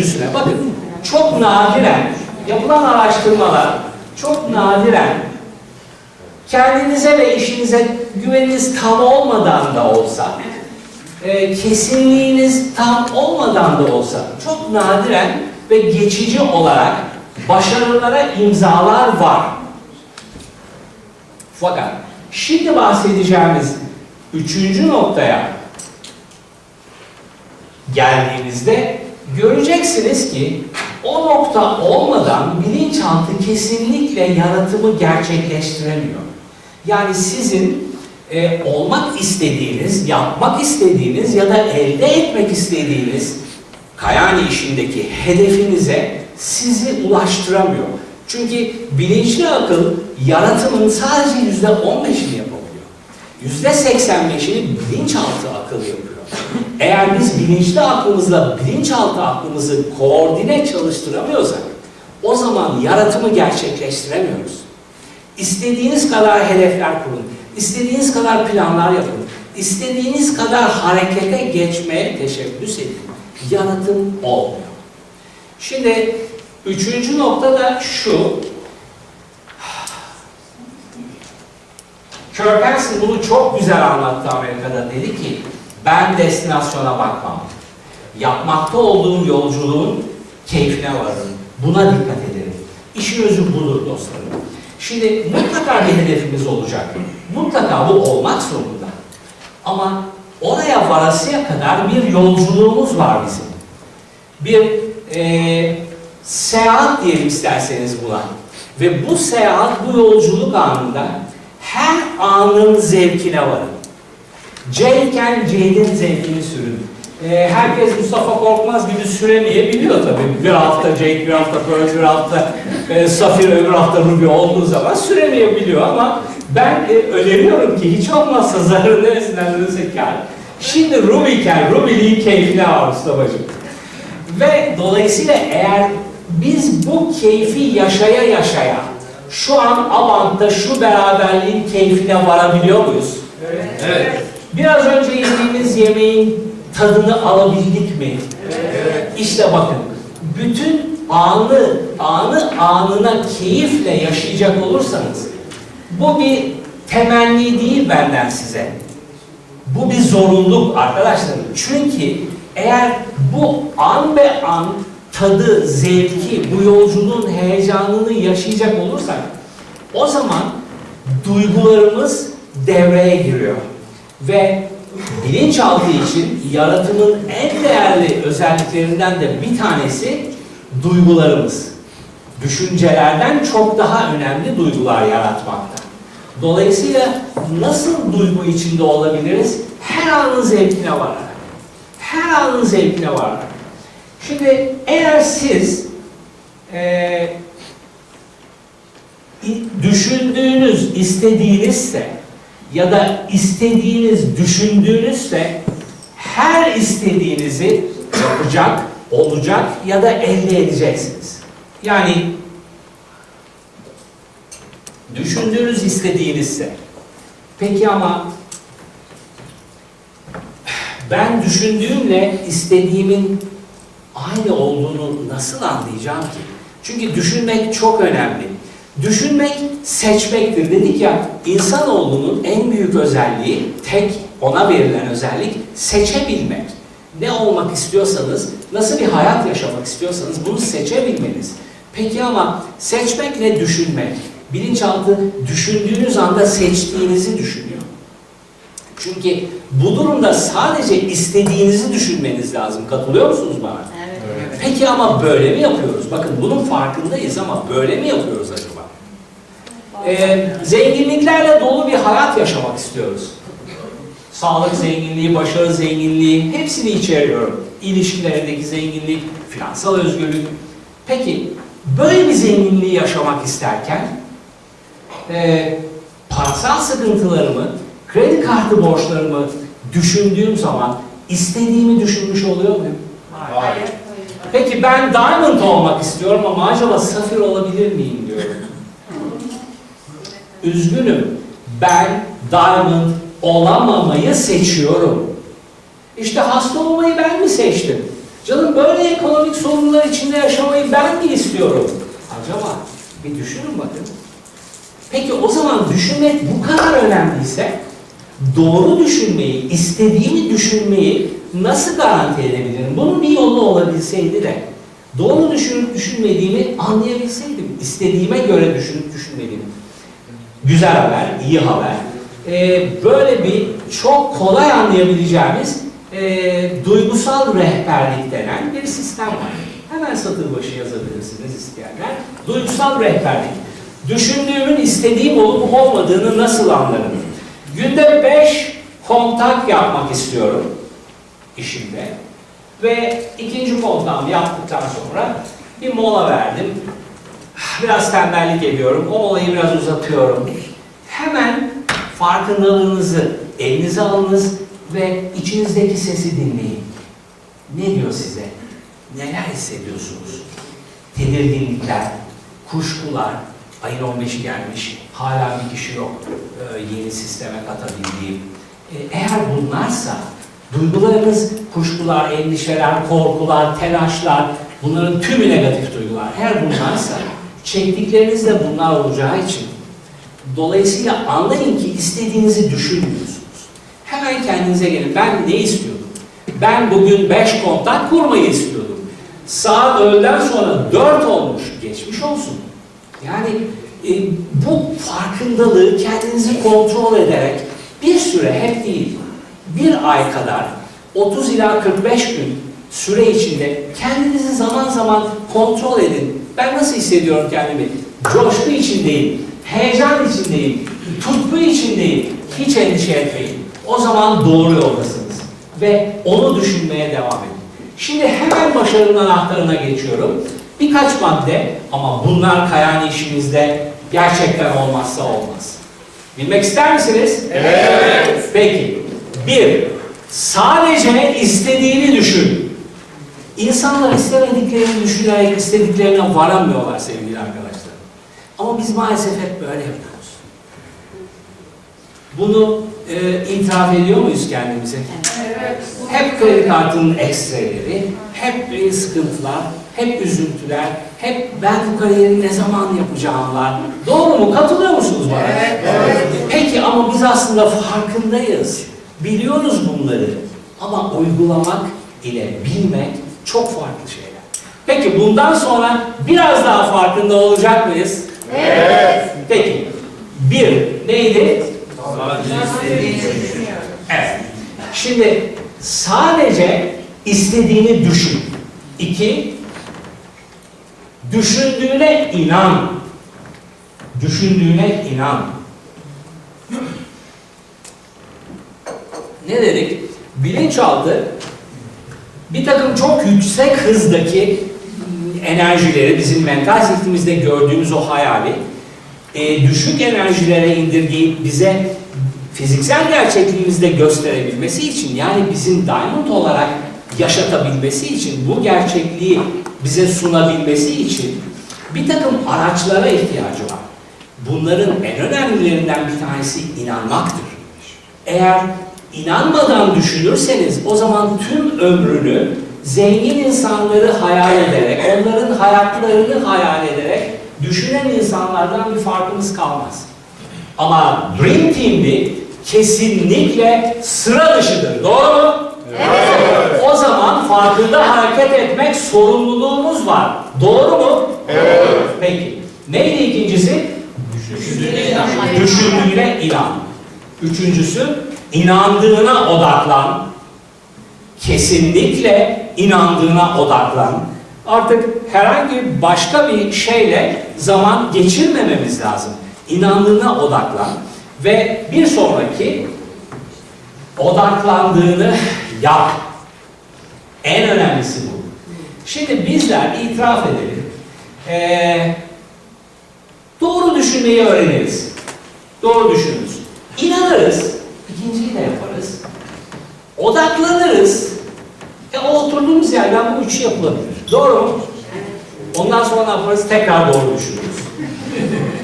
üçüncüsüne. Bakın çok nadiren yapılan araştırmalar çok nadiren kendinize ve işinize güveniniz tam olmadan da olsa e, kesinliğiniz tam olmadan da olsa çok nadiren ve geçici olarak başarılara imzalar var. Fakat şimdi bahsedeceğimiz üçüncü noktaya geldiğimizde göreceksiniz ki o nokta olmadan bilinçaltı kesinlikle yaratımı gerçekleştiremiyor. Yani sizin e, olmak istediğiniz, yapmak istediğiniz ya da elde etmek istediğiniz Kayani işindeki hedefinize sizi ulaştıramıyor. Çünkü bilinçli akıl yaratımın sadece yüzde on beşini yapabiliyor. Yüzde seksen beşini bilinçaltı akıl yapıyor. Eğer biz bilinçli aklımızla bilinçaltı aklımızı koordine çalıştıramıyorsak o zaman yaratımı gerçekleştiremiyoruz. İstediğiniz kadar hedefler kurun, istediğiniz kadar planlar yapın, istediğiniz kadar harekete geçmeye teşebbüs edin. Yaratım olmuyor. Şimdi üçüncü nokta da şu. Kirk bunu çok güzel anlattı Amerika'da. Dedi ki, ben destinasyona bakmam. Yapmakta olduğum yolculuğun keyfine varırım. Buna dikkat ederim. İşin özü budur dostlarım. Şimdi mutlaka bir hedefimiz olacak. Mutlaka bu olmak zorunda. Ama oraya varasıya kadar bir yolculuğumuz var bizim. Bir e, seyahat diyelim isterseniz buna. Ve bu seyahat, bu yolculuk anında her anın zevkine varın. C iken C'nin zevkini sürün. E, herkes Mustafa Korkmaz gibi süremeyebiliyor tabii. Bir hafta Jake, bir hafta Pearl, bir hafta e, Safir, öbür hafta Ruby olduğu zaman süremeyebiliyor ama ben e, öneriyorum ki hiç olmazsa zararı neresinden dönse kâr. Şimdi Ruby iken Ruby'liğin keyfine var Mustafa'cığım. Ve dolayısıyla eğer biz bu keyfi yaşaya yaşaya şu an Abant'ta şu beraberliğin keyfine varabiliyor muyuz? Evet. Biraz önce yediğimiz yemeğin tadını alabildik mi? İşte bakın, bütün anı, anı anına keyifle yaşayacak olursanız, bu bir temenni değil benden size. Bu bir zorunluluk arkadaşlarım. Çünkü eğer bu an be an tadı, zevki, bu yolculuğun heyecanını yaşayacak olursak, o zaman duygularımız devreye giriyor. Ve bilinçaltı için yaratımın en değerli özelliklerinden de bir tanesi duygularımız. Düşüncelerden çok daha önemli duygular yaratmakta. Dolayısıyla nasıl duygu içinde olabiliriz? Her anın zevkine vararak. Her anın zevkine vararak. Şimdi eğer siz i- düşündüğünüz, istediğinizse ya da istediğiniz, düşündüğünüzse her istediğinizi yapacak, olacak ya da elde edeceksiniz. Yani düşündüğünüz istediğinizse. Peki ama ben düşündüğümle istediğimin aynı olduğunu nasıl anlayacağım ki? Çünkü düşünmek çok önemli. Düşünmek seçmektir. Dedik ya insanoğlunun en büyük özelliği, tek ona verilen özellik seçebilmek. Ne olmak istiyorsanız, nasıl bir hayat yaşamak istiyorsanız bunu seçebilmeniz. Peki ama seçmekle düşünmek. Bilinçaltı düşündüğünüz anda seçtiğinizi düşünüyor. Çünkü bu durumda sadece istediğinizi düşünmeniz lazım. Katılıyor musunuz bana? Evet. Peki ama böyle mi yapıyoruz? Bakın bunun farkındayız ama böyle mi yapıyoruz acaba? Ee, zenginliklerle dolu bir hayat yaşamak istiyoruz. Sağlık zenginliği, başarı zenginliği hepsini içeriyor. İlişkilerindeki zenginlik, finansal özgürlük. Peki böyle bir zenginliği yaşamak isterken e, parasal sıkıntılarımı, kredi kartı borçlarımı düşündüğüm zaman istediğimi düşünmüş oluyor muyum? Hayır. Peki ben diamond olmak istiyorum ama acaba safir olabilir miyim. Üzgünüm. Ben diamond olamamayı seçiyorum. İşte hasta olmayı ben mi seçtim? Canım böyle ekonomik sorunlar içinde yaşamayı ben mi istiyorum? Acaba bir düşünün bakın. Peki o zaman düşünmek bu kadar önemliyse doğru düşünmeyi, istediğimi düşünmeyi nasıl garanti edebilirim? Bunun bir yolu olabilseydi de doğru düşünüp düşünmediğimi anlayabilseydim, istediğime göre düşünüp düşünmediğimi. Güzel haber, iyi haber. Ee, böyle bir çok kolay anlayabileceğimiz e, duygusal rehberlik denen bir sistem var. Hemen satır başı yazabilirsiniz isteyenler. Duygusal rehberlik. Düşündüğümün istediğim olup olmadığını nasıl anlarım? Günde 5 kontak yapmak istiyorum işimde. Ve ikinci kontağımı yaptıktan sonra bir mola verdim. Biraz tembellik ediyorum. O molayı biraz uzatıyorum. Hemen farkındalığınızı elinize alınız ve içinizdeki sesi dinleyin. Ne diyor size? Neler hissediyorsunuz? Tedirginlikler, kuşkular, ayın 15'i gelmiş, hala bir kişi yok e, yeni sisteme katabildiğim. E, eğer bunlarsa, duygularınız, kuşkular, endişeler, korkular, telaşlar, bunların tümü negatif duygular. Eğer bunlarsa, çektikleriniz de bunlar olacağı için, dolayısıyla anlayın ki istediğinizi düşünmüyorsunuz. Hemen kendinize gelin. Ben ne istiyordum? Ben bugün 5 kontak kurmayı istiyordum. Saat öğleden sonra 4 olmuş. Geçmiş olsun. Yani e, bu farkındalığı kendinizi kontrol ederek bir süre hep değil, bir ay kadar 30 ila 45 gün süre içinde kendinizi zaman zaman kontrol edin. Ben nasıl hissediyorum kendimi? Coşku içindeyim, heyecan içindeyim, tutku içindeyim. Hiç endişe etmeyin. O zaman doğru yoldasınız. Ve onu düşünmeye devam edin. Şimdi hemen başarının anahtarına geçiyorum. Birkaç madde ama bunlar kayan işimizde gerçekten olmazsa olmaz. Bilmek ister misiniz? Evet. Peki. Bir, sadece istediğini düşün. İnsanlar istemediklerini düşünerek istediklerine varamıyorlar sevgili arkadaşlar. Ama biz maalesef hep böyle yapıyoruz. Bunu e, itiraf ediyor muyuz kendimize? Evet. Hep kredi kartının ekstreleri, hep e, sıkıntılar, hep üzüntüler, hep ben bu kariyeri ne zaman yapacağımlar. Doğru mu? Katılıyor musunuz bana? Evet, evet. Peki ama biz aslında farkındayız. Biliyoruz bunları. Ama uygulamak ile bilmek çok farklı şeyler. Peki bundan sonra biraz daha farkında olacak mıyız? Evet. Peki. Bir, neydi? Evet. Şimdi sadece istediğini düşün. İki, düşündüğüne inan. Düşündüğüne inan. Ne dedik? Bilinçaltı bir takım çok yüksek hızdaki enerjileri bizim mental zihninimizde gördüğümüz o hayali e, düşük enerjilere indirgeyip bize fiziksel gerçekliğimizde gösterebilmesi için yani bizim diamond olarak yaşatabilmesi için bu gerçekliği bize sunabilmesi için bir takım araçlara ihtiyacı var. Bunların en önemlilerinden bir tanesi inanmaktır. Eğer inanmadan düşünürseniz o zaman tüm ömrünü zengin insanları hayal ederek, onların hayatlarını hayal ederek düşünen insanlardan bir farkımız kalmaz. Ama Dream Team'de kesinlikle sıra dışıdır. Doğru mu? Evet. O zaman farkında hareket etmek sorumluluğumuz var. Doğru mu? Evet. Peki. Neydi ikincisi? Düşündüğüne inan. Üçüncüsü, inandığına odaklan. Kesinlikle inandığına odaklan. Artık herhangi başka bir şeyle zaman geçirmememiz lazım. İnandığına odaklan. Ve bir sonraki odaklandığını yap. En önemlisi bu. Şimdi bizler itiraf edelim. Ee, doğru düşünmeyi öğreniriz. Doğru düşünürüz. İnanırız. İkinciyi de yaparız. Odaklanırız. E o oturduğumuz yerden bu üçü yapılabilir. Doğru mu? Ondan sonra ne yaparız? Tekrar doğru düşünürüz.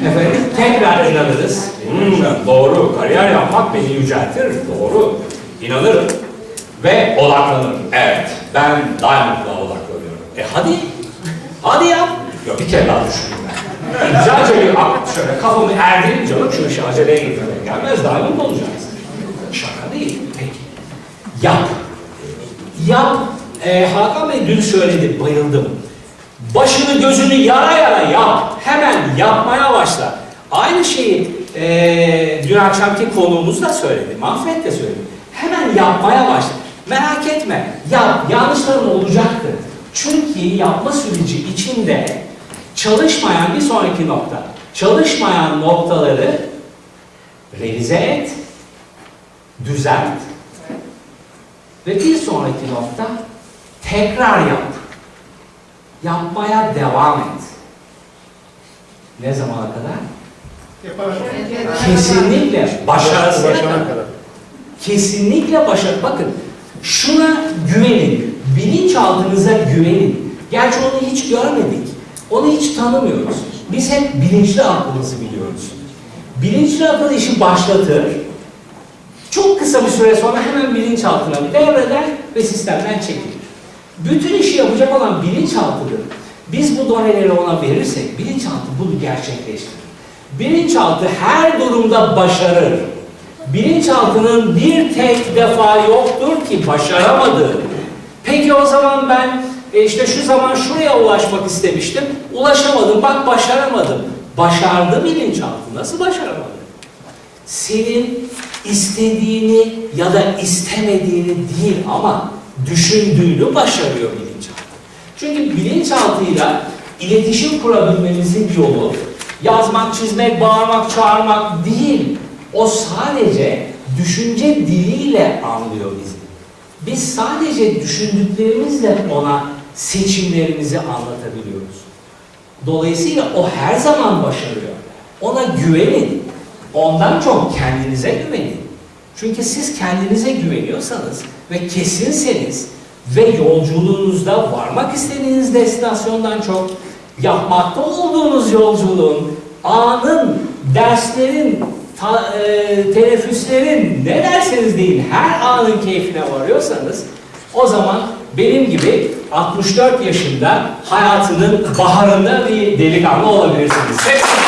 Efendim, tekrar inanırız. Hmm, doğru, kariyer yapmak beni yüceltir. Doğru, inanırım. Ve odaklanırım. Evet, ben Diamond'la odaklanıyorum. E hadi, hadi yap. Yok bir kere daha düşüneyim ben. Güzelce bir şöyle kafamı erdireyim canım şu işi aceleye getirmeye gelmez. Diamond olacağız. Yap. Yap. Ee, Hakan Bey dün söyledi, bayıldım. Başını gözünü yara yara yap. Hemen yapmaya başla. Aynı şeyi ee, dün akşamki konuğumuz da söyledi. Manfred de söyledi. Hemen yapmaya başla. Merak etme. Yap. Yanlışların olacaktır. Çünkü yapma süreci içinde çalışmayan bir sonraki nokta. Çalışmayan noktaları revize et, düzelt. Ve bir sonraki nokta tekrar yap. Yapmaya devam et. Ne zamana kadar? Kesinlikle başarısına kadar. Kesinlikle başarı. Bakın şuna güvenin. Bilinçaltınıza güvenin. Gerçi onu hiç görmedik. Onu hiç tanımıyoruz. Biz hep bilinçli aklımızı biliyoruz. Bilinçli akıl işi başlatır. Çok kısa bir süre sonra hemen bilinçaltına devreder ve sistemden çekilir. Bütün işi yapacak olan bilinçaltıdır. Biz bu doneleri ona verirsek bilinçaltı bunu gerçekleştirir. Bilinçaltı her durumda başarır. Bilinçaltının bir tek defa yoktur ki başaramadığı. Peki o zaman ben e, işte şu zaman şuraya ulaşmak istemiştim. Ulaşamadım. Bak başaramadım. Başardı bilinçaltı. Nasıl başaramadı? Senin istediğini ya da istemediğini değil ama düşündüğünü başarıyor bilinçaltı. Çünkü bilinçaltıyla iletişim kurabilmemizin yolu yazmak, çizmek, bağırmak, çağırmak değil. O sadece düşünce diliyle anlıyor bizi. Biz sadece düşündüklerimizle ona seçimlerimizi anlatabiliyoruz. Dolayısıyla o her zaman başarıyor. Ona güvenin. Ondan çok kendinize güvenin. Çünkü siz kendinize güveniyorsanız ve kesinseniz ve yolculuğunuzda varmak istediğiniz destinasyondan çok yapmakta olduğunuz yolculuğun, anın, derslerin, ta, e, teneffüslerin ne derseniz deyin her anın keyfine varıyorsanız o zaman benim gibi 64 yaşında hayatının baharında bir delikanlı olabilirsiniz. Hepsi